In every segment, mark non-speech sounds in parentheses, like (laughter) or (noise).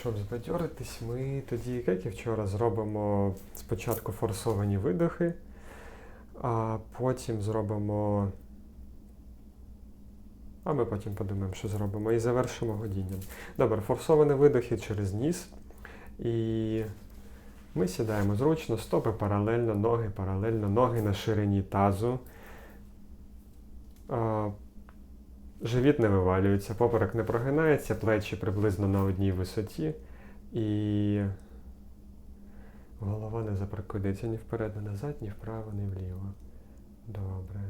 Щоб збадьоритись, ми тоді, як і вчора, зробимо спочатку форсовані видохи, а потім зробимо. А ми потім подумаємо, що зробимо. І завершимо годінням. Добре, форсовані видохи через ніс. І ми сідаємо зручно, стопи паралельно, ноги паралельно, ноги на ширині тазу. Живіт не вивалюється, поперек не прогинається, плечі приблизно на одній висоті. І голова не запрокидається ні вперед, ні назад, ні вправо, ні вліво. Добре.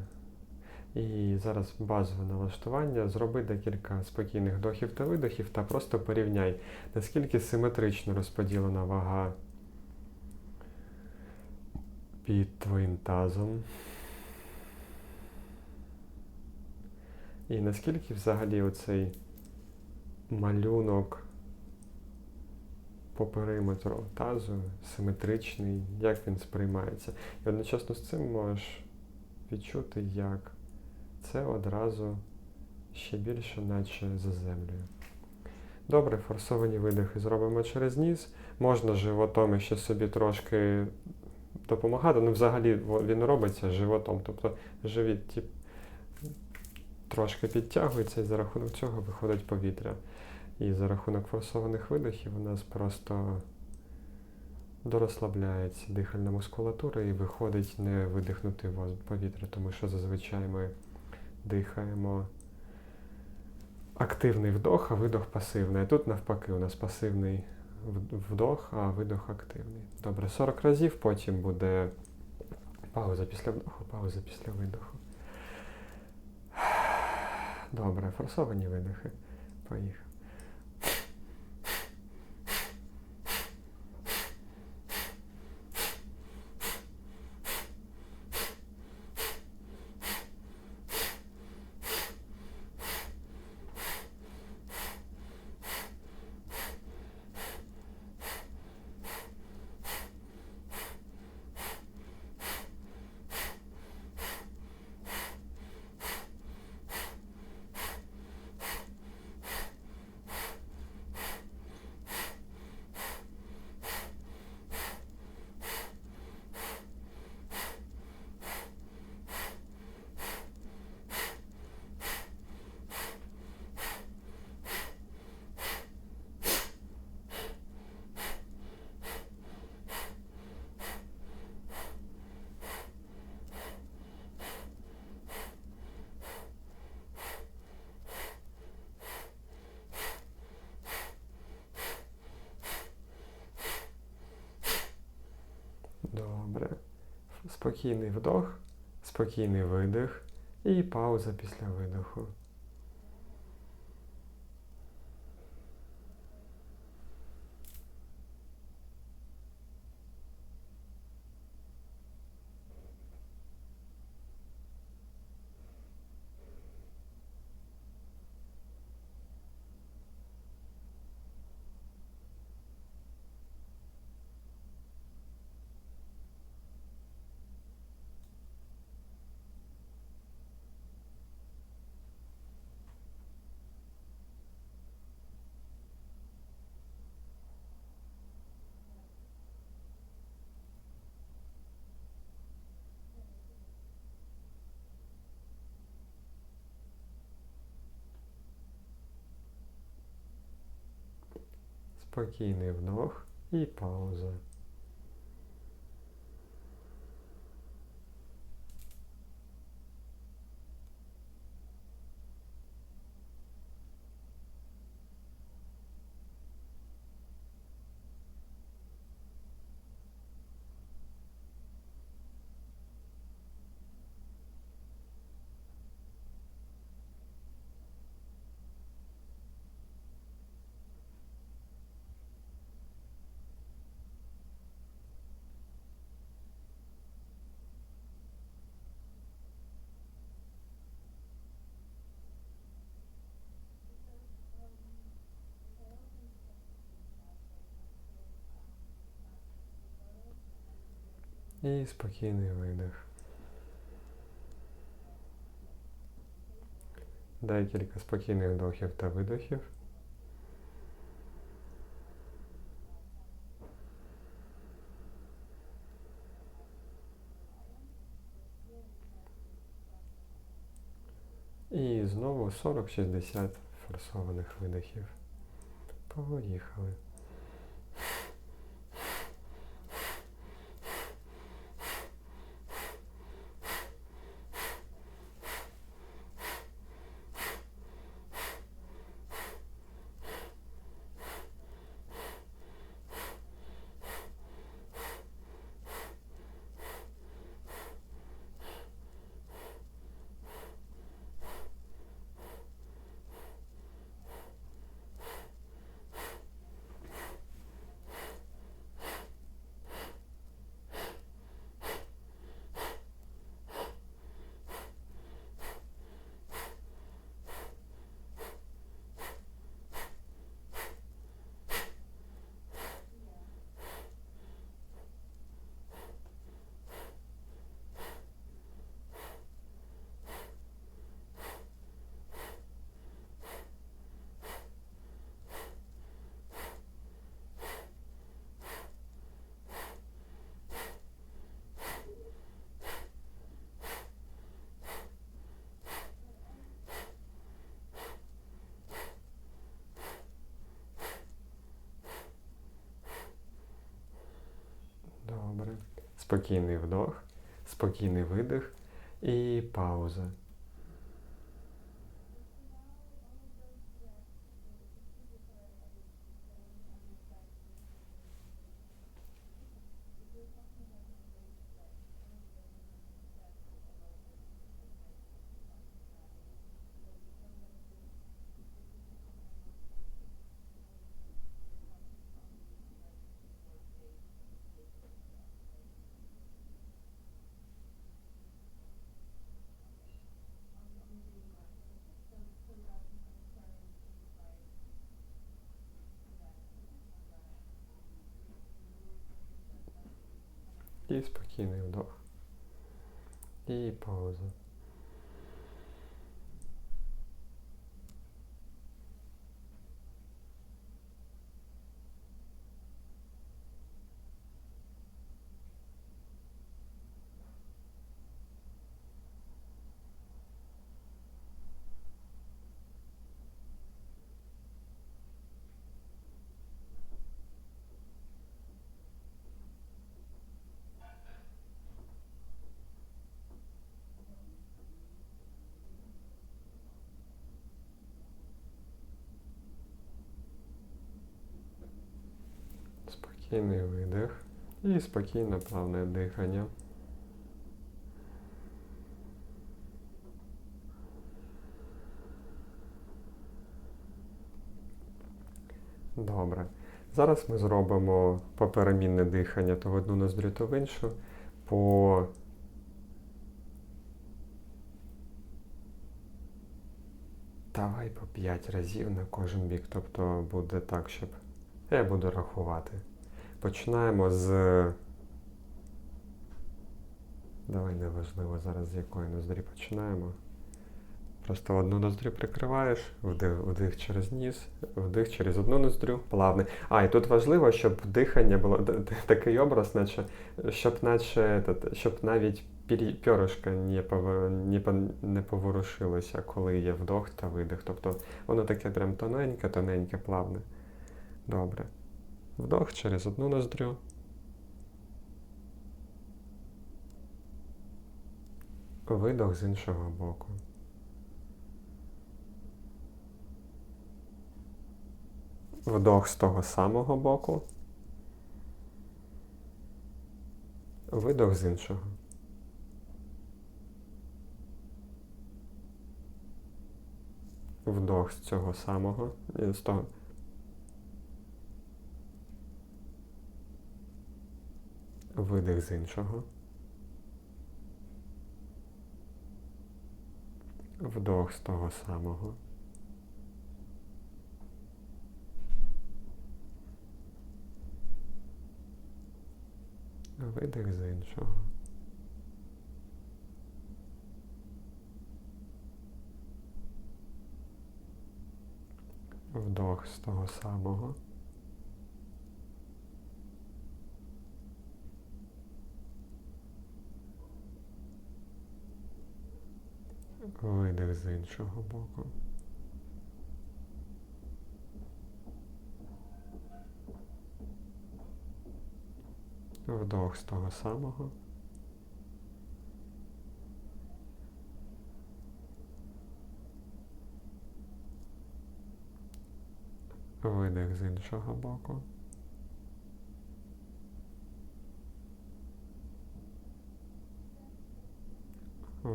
І зараз базове налаштування. Зроби декілька спокійних вдохів та видохів та просто порівняй, наскільки симетрично розподілена вага під твоїм тазом. І наскільки взагалі оцей малюнок по периметру тазу симетричний, як він сприймається. І одночасно з цим можеш відчути, як це одразу ще більше, наче за землею. Добре, форсовані видихи зробимо через ніс. Можна животом ще собі трошки допомагати. Ну, взагалі він робиться животом. Тобто живіт тип, трошки підтягується і за рахунок цього виходить повітря. І за рахунок форсованих видохів у нас просто дорозслабляється дихальна мускулатура і виходить не видихнути повітря, тому що зазвичай ми дихаємо активний вдох, а видох пасивний. А тут навпаки, у нас пасивний вдох, а видох активний. Добре, 40 разів, потім буде пауза після вдоху, пауза після видоху. Добре, форсовані видихи. Поїхав. Добре. Спокійний вдох, спокійний видих і пауза після видоху. Спокійний вдох і пауза. І спокійний видих. Дай кілька спокійних вдохів та видохів. І знову 40-60 форсованих видохів. Поїхали. Спокійний вдох, спокійний видих і пауза. І спокійний вдох. І пауза. Спокійний видих і спокійне плавне дихання. Добре. Зараз ми зробимо поперемінне дихання то в одну ноздрю, то в іншу по Давай по 5 разів на кожен бік. Тобто буде так, щоб я буду рахувати. Починаємо з. Давай неважливо зараз з якої ноздрі починаємо. Просто одну ноздрю прикриваєш, вдих, вдих через ніс, вдих через одну ноздрю, плавний. А, і тут важливо, щоб дихання було такий образ, наче, щоб наче, щоб навіть не не, не поворушилося, коли є вдох та видих. Тобто воно таке прям тоненьке, тоненьке, плавне. Добре. Вдох через одну ноздрю. Видох з іншого боку. Вдох з того самого боку. Видох з іншого. Вдох з цього самого. З того. Видих з іншого. Вдох з того самого. Видих з іншого. Вдох з того самого. Видих з іншого боку. Вдох з того самого. Видих з іншого боку.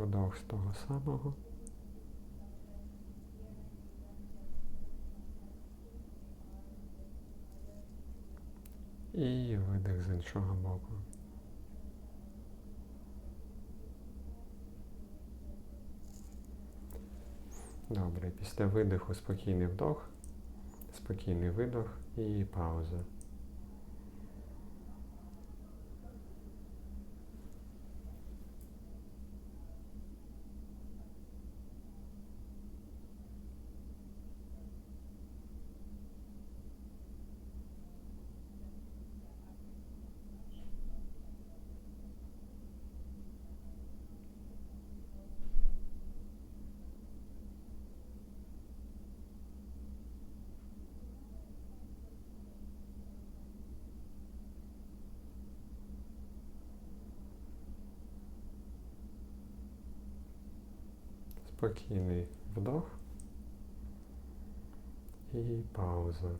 Вдох з того самого. І видих з іншого боку. Добре, після видиху спокійний вдох, спокійний видох і пауза. Спокійний вдох і пауза.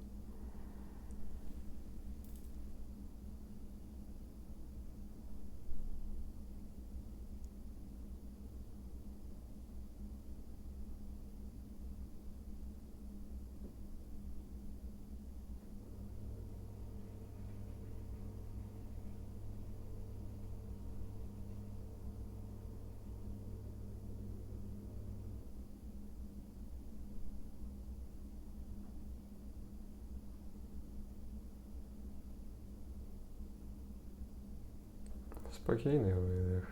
Спокійний видих.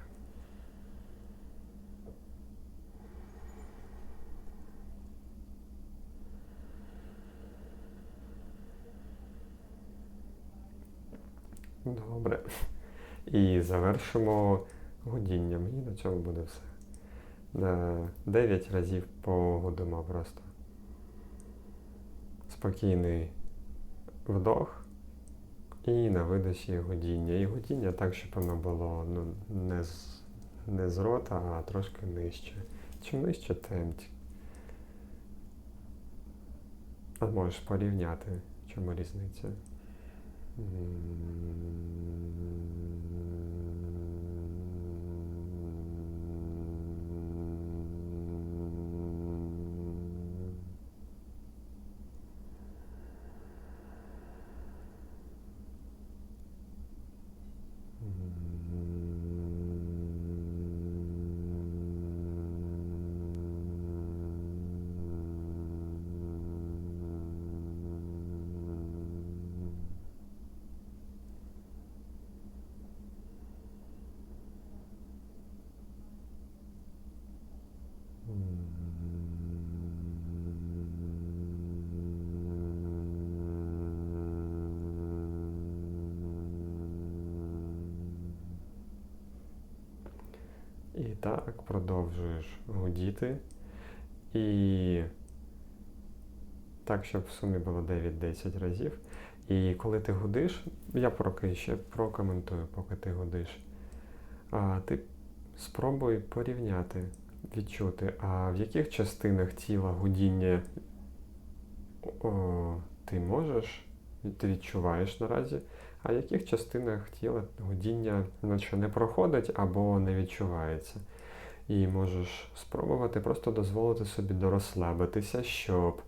Добре. І завершимо гудінням. І на цьому буде все. 9 разів погудимо просто. Спокійний вдох. І на видачі годіння. І годіння так, щоб воно було ну, не, з, не з рота, а трошки нижче. Чим нижче, тим. А можеш порівняти, чому різниця. Так продовжуєш гудіти. І так, щоб в сумі було 9-10 разів. І коли ти гудиш, я поки ще прокоментую, поки ти гудиш. А ти спробуй порівняти, відчути, а в яких частинах тіла гудіння о, ти можеш, ти відчуваєш наразі, а в яких частинах тіла гудіння наче не проходить або не відчувається. І можеш спробувати просто дозволити собі дорозслабитися, щоб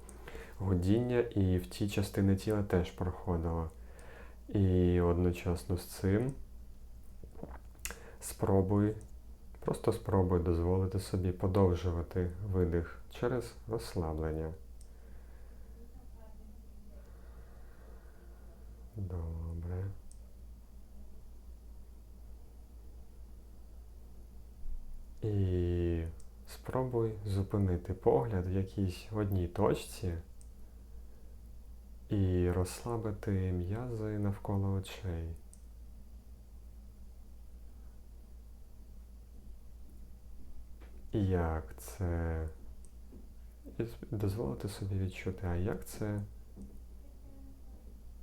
гудіння і в ті частини тіла теж проходило. І одночасно з цим спробуй, просто спробуй дозволити собі подовжувати видих через розслаблення. Добре. І спробуй зупинити погляд в якійсь одній точці і розслабити м'язи навколо очей. як це. Дозволити собі відчути, а як це.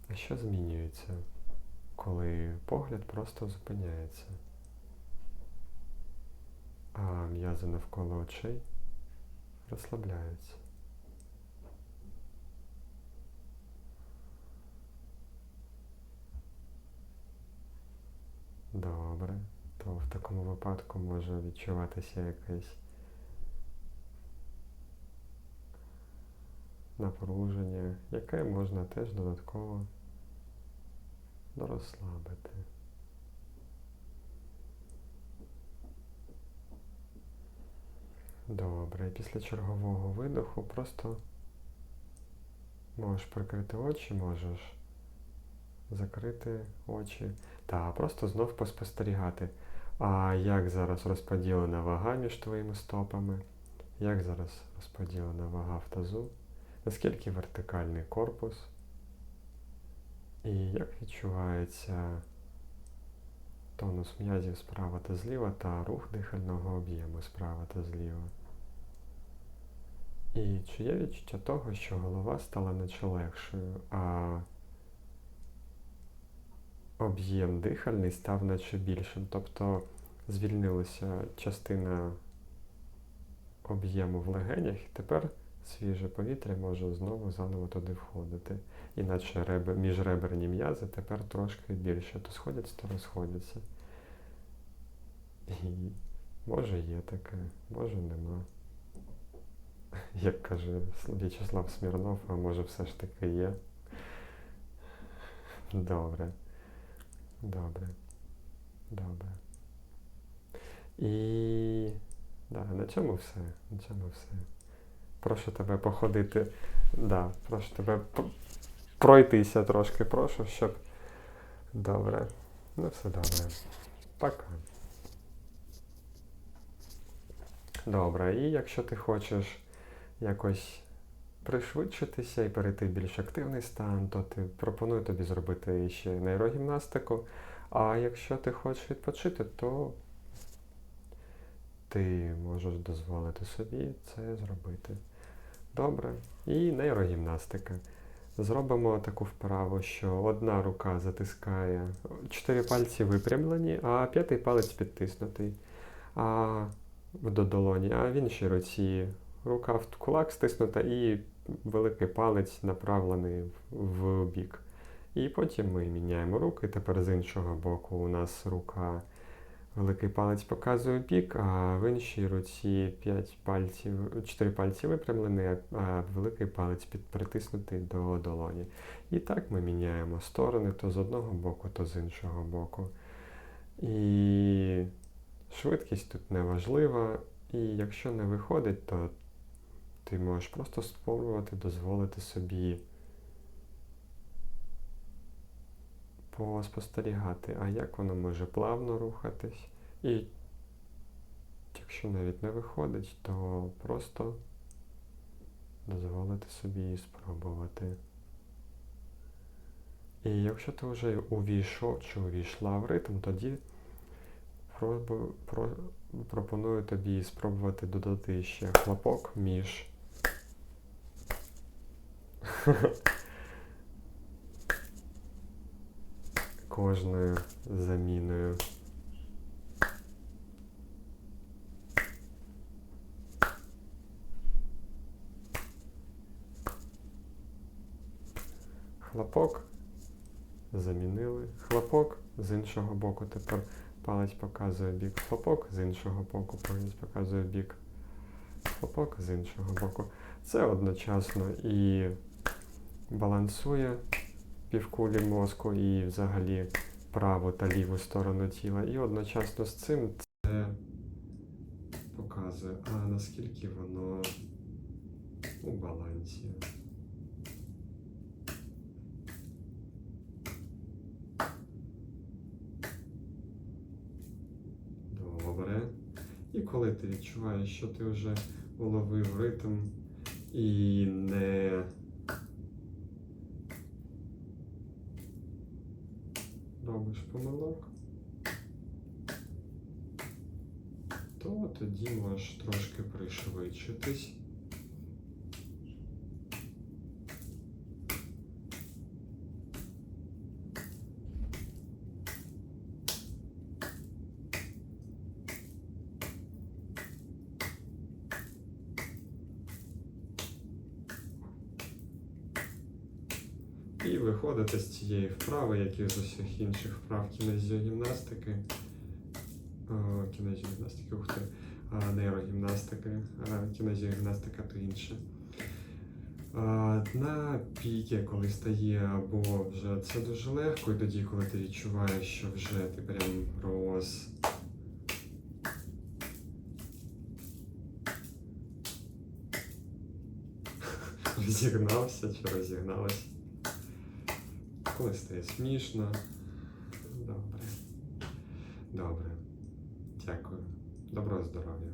А що змінюється, коли погляд просто зупиняється, а м'язи навколо очей розслабляються. Добре, то в такому випадку може відчуватися якесь напруження, яке можна теж додатково розслабити. Добре, після чергового видоху просто можеш прикрити очі, можеш закрити очі. Та просто знов поспостерігати. А як зараз розподілена вага між твоїми стопами? Як зараз розподілена вага в тазу? Наскільки вертикальний корпус? І як відчувається тонус м'язів справа та зліва та рух дихального об'єму справа та зліва? І чи є відчуття того, що голова стала наче легшою, а об'єм дихальний став наче більшим, тобто звільнилася частина об'єму в легенях, і тепер свіже повітря може знову заново туди входити. Іначе ребер, міжреберні м'язи тепер трошки більше. То сходяться, то розходяться. І може є таке, може нема. (laughs) Як каже В'ячеслав Смірнов, а може все ж таки є. Добре. Добре. Добре. І да, на цьому все. На цьому все. Прошу тебе походити. Да, прошу тебе пройтися трошки, прошу, щоб. Добре. Ну, все добре. Пока. Добре, і якщо ти хочеш якось пришвидшитися і перейти в більш активний стан, то ти пропоную тобі зробити ще нейрогімнастику. А якщо ти хочеш відпочити, то ти можеш дозволити собі це зробити. Добре. І нейрогімнастика. Зробимо таку вправу, що одна рука затискає, чотири пальці випрямлені, а п'ятий палець підтиснутий а, до долоні, а в іншій руці рука в кулак стиснута і великий палець направлений в бік. І потім ми міняємо руки. Тепер з іншого боку у нас рука, великий палець показує бік, а в іншій руці 5 пальців, 4 пальці випрямлені, а великий палець притиснутий до долоні. І так ми міняємо сторони то з одного боку, то з іншого боку. І швидкість тут не важлива. І якщо не виходить, то ти можеш просто спробувати дозволити собі поспостерігати, а як воно може плавно рухатись. І якщо навіть не виходить, то просто дозволити собі спробувати. І якщо ти вже увійшов чи увійшла в ритм, тоді пропоную тобі спробувати додати ще хлопок між кожною заміною. Хлопок замінили. Хлопок з іншого боку тепер палець показує бік. Хлопок з іншого боку палець показує бік. Хлопок з іншого боку. Це одночасно і балансує півкулі мозку і взагалі праву та ліву сторону тіла. І одночасно з цим це показує, а наскільки воно у балансі. Добре. І коли ти відчуваєш, що ти вже уловив ритм і не робиш помилок, то тоді можеш трошки пришвидшитись. І з цієї вправи, як і з усіх інших вправ кінезіогімнастики. Кінезіогімнастики, ух ти, нейрогімнастики, кінезіогімнастика то інше. На піки, коли стає або вже це дуже легко, і тоді, коли ти відчуваєш, що вже ти прям роз. (laughs) Розігнався чи розігналась. Коли стає смішно. Добре. Добре. Дякую. Доброго здоров'я.